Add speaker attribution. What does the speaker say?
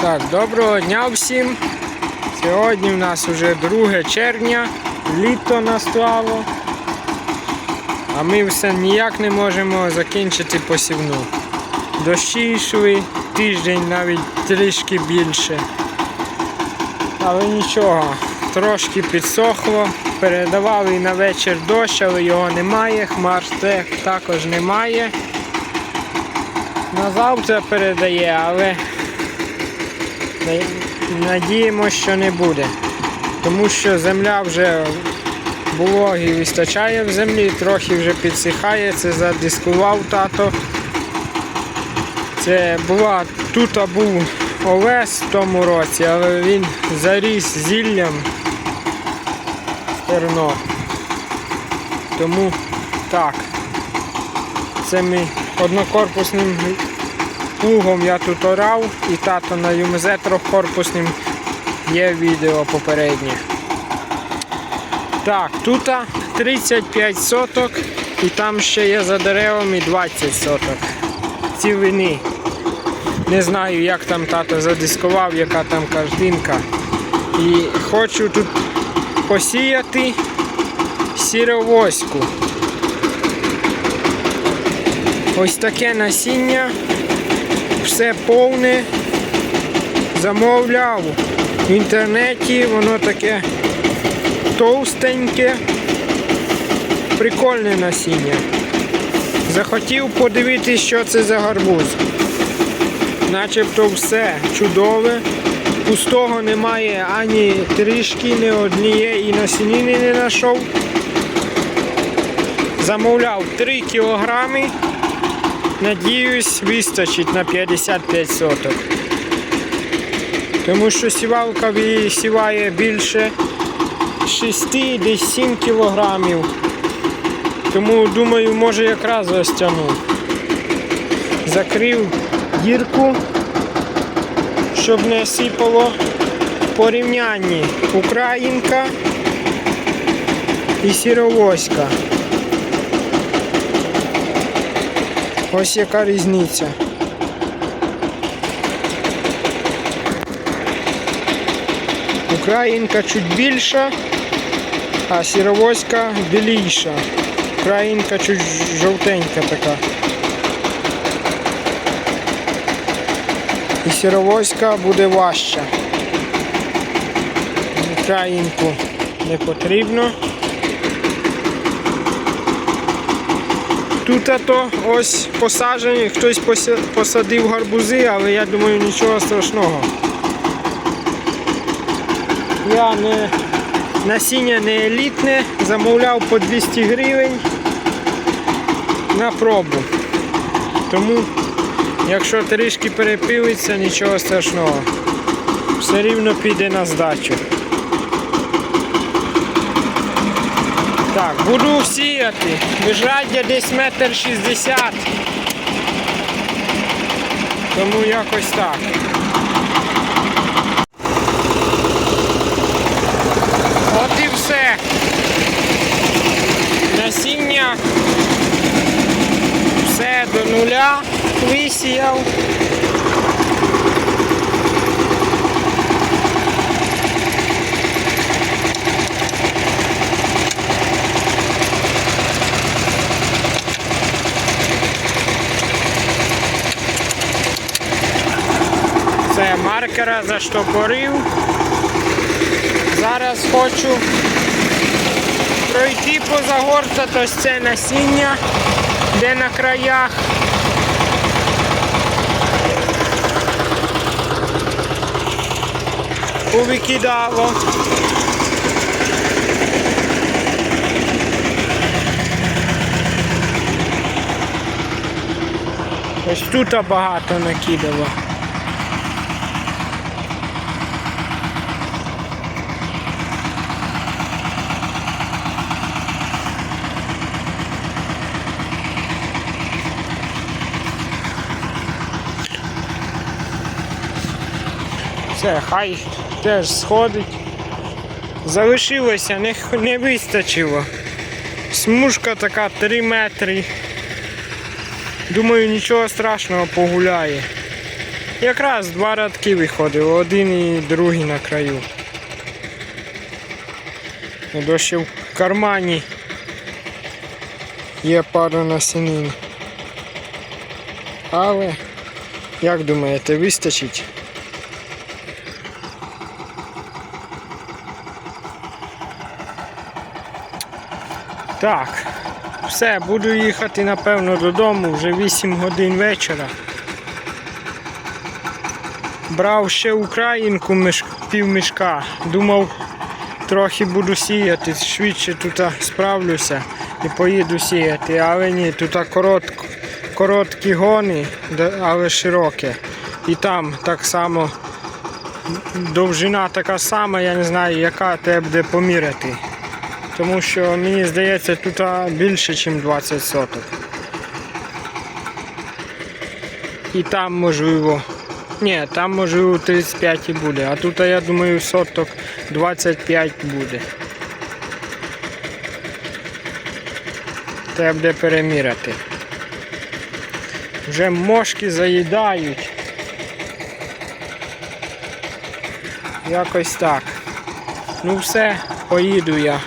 Speaker 1: Так, доброго дня всім. Сьогодні в нас вже 2 червня, літо настало. А ми все ніяк не можемо закінчити посівну. Дощі йшли, тиждень навіть трішки більше. Але нічого, трошки підсохло. Передавали на вечір дощ, але його немає, хмар також немає. На завтра передає, але надіємося, що не буде. Тому що земля вже вологі вистачає в землі, трохи вже підсихає, це задискував тато. Це була, тут був овес в тому році, але він заріс зіллям терно. Тому так. Це ми однокорпусним плугом я тут орав і тато на ЮМЗ трьохкорпусним є відео попереднє. Так, тут 35 соток і там ще є за деревами 20 соток. Цілини. Не знаю, як там тато задискував, яка там картинка. І хочу тут посіяти сіровоську. Ось таке насіння, все повне. Замовляв в інтернеті, воно таке товстеньке, прикольне насіння. Захотів подивитися, що це за гарбуз. Начебто все чудове. Пустого немає ані трішки, ні однієї насінини не знайшов. Замовляв 3 кілограми. Надіюсь, вистачить на 55 соток. Тому що сівалка сіває більше 6 десь 7 кілограмів. Тому думаю, може якраз розтягну. Закрив дірку, щоб не сипало в порівнянні Українка і сіровоська. Ось яка різниця. Українка чуть більша, а сіровоська біліша. Українка чуть жовтенька така. І сіровоська буде важча. Українку не потрібно. Тут то ось посаджені, хтось посадив гарбузи, але я думаю нічого страшного. Я не насіння не елітне, замовляв по 200 гривень на пробу. Тому, якщо трішки перепилиться, нічого страшного. Все рівно піде на здачу. Так, буду сіяти. Міжраддя десь метр шістдесят. Тому якось так. От і все. Насіння все до нуля висіяв. Це маркера заштопорив. Зараз хочу пройти позагортати ось це насіння, де на краях. Повикидало. Ось тут багато накидало. Все, хай теж сходить. Залишилося, не, не вистачило. Смужка така 3 метри. Думаю, нічого страшного погуляє. Якраз два рядки виходило, один і другий на краю. Дощі в кармані є пара насінин. Але, як думаєте, вистачить? Так, все, буду їхати напевно додому, вже 8 годин вечора. Брав ще українку між, пів мішка. Думав, трохи буду сіяти, швидше тут справлюся і поїду сіяти. Але ні, тут коротко, короткі гони, але широкі. І там так само довжина така сама, я не знаю, яка треба буде поміряти. Тому що мені здається, тут більше, ніж 20 соток. І там можливо. Ні, там можливо 35 і буде, а тут я думаю соток 25 буде. Треба буде переміряти. Вже мошки заїдають. Якось так. Ну все, поїду я.